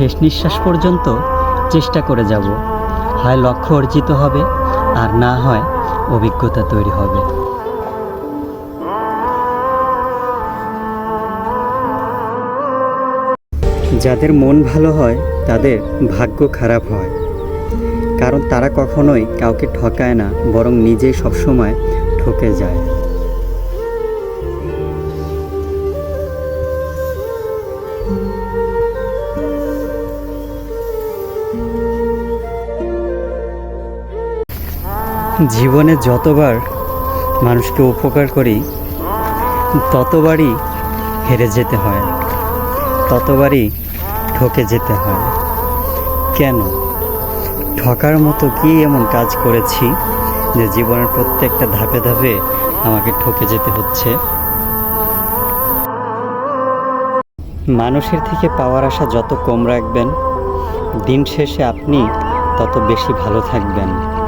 শেষ নিঃশ্বাস পর্যন্ত চেষ্টা করে যাব। হয় লক্ষ্য অর্জিত হবে, আর না হয় অভিজ্ঞতা তৈরি হবে। যাদের মন ভালো হয়, তাদের ভাগ্য খারাপ হয়। কারণ তারা কখনোই কাউকে ঠকায় না, বরং নিজেই সবসময় ঠকে যায়। জীবনে যতবার মানুষকে উপকার করি, ততবারই হেরে যেতে হয়, ততবারই ঠকে যেতে হয়। কেন? ঠকার মতো কি এমন কাজ করেছি যে জীবনের প্রত্যেকটা ধাপে ধাপে আমাকে ঠকে যেতে হচ্ছে? মানুষের থেকে পাওয়ার আশা যত কম রাখবেন দিন শেষে আপনি তত বেশি ভালো থাকবেন।